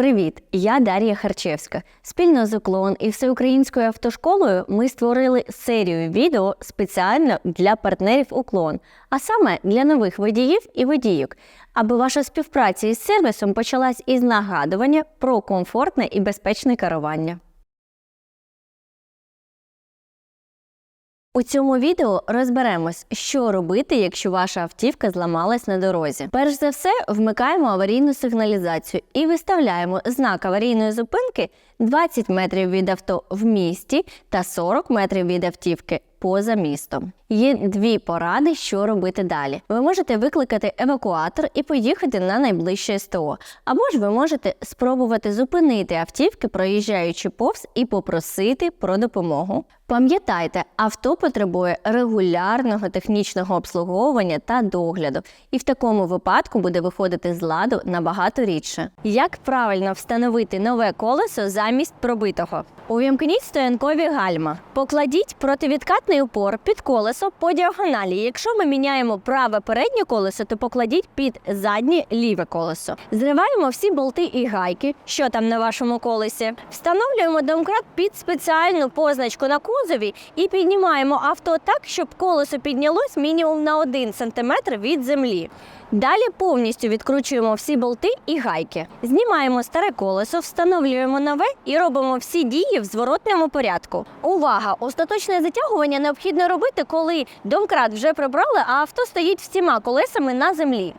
Привіт! Я Дар'я Харчевська. Спільно з Уклон і всеукраїнською автошколою ми створили серію відео спеціально для партнерів Уклон, а саме для нових водіїв і водійок, аби ваша співпраця із сервісом почалась із нагадування про комфортне і безпечне керування. У цьому відео розберемось, що робити, якщо ваша автівка зламалась на дорозі. Перш за все, вмикаємо аварійну сигналізацію і виставляємо знак аварійної зупинки 20 метрів від авто в місті та 40 метрів від автівки поза містом. Є дві поради, що робити далі. Ви можете викликати евакуатор і поїхати на найближче СТО. Або ж ви можете спробувати зупинити автівки, проїжджаючи повз, і попросити про допомогу. Пам'ятайте, авто потребує регулярного технічного обслуговування та догляду, і в такому випадку буде виходити з ладу набагато рідше. Як правильно встановити нове колесо замість пробитого? Увімкніть стоянкові гальма. Покладіть противідкатний упор під колесо по діагоналі. Якщо ми міняємо праве переднє колесо, то покладіть під заднє ліве колесо. Зриваємо всі болти і гайки, що там на вашому колесі. Встановлюємо домкрат під спеціальну позначку на кузові і піднімаємо авто так, щоб колесо піднялось мінімум на 1 см від землі. Далі повністю відкручуємо всі болти і гайки. Знімаємо старе колесо, встановлюємо нове і робимо всі дії в зворотному порядку. Увага! Остаточне затягування необхідно робити, коли домкрат вже прибрали, а авто стоїть всіма колесами на землі.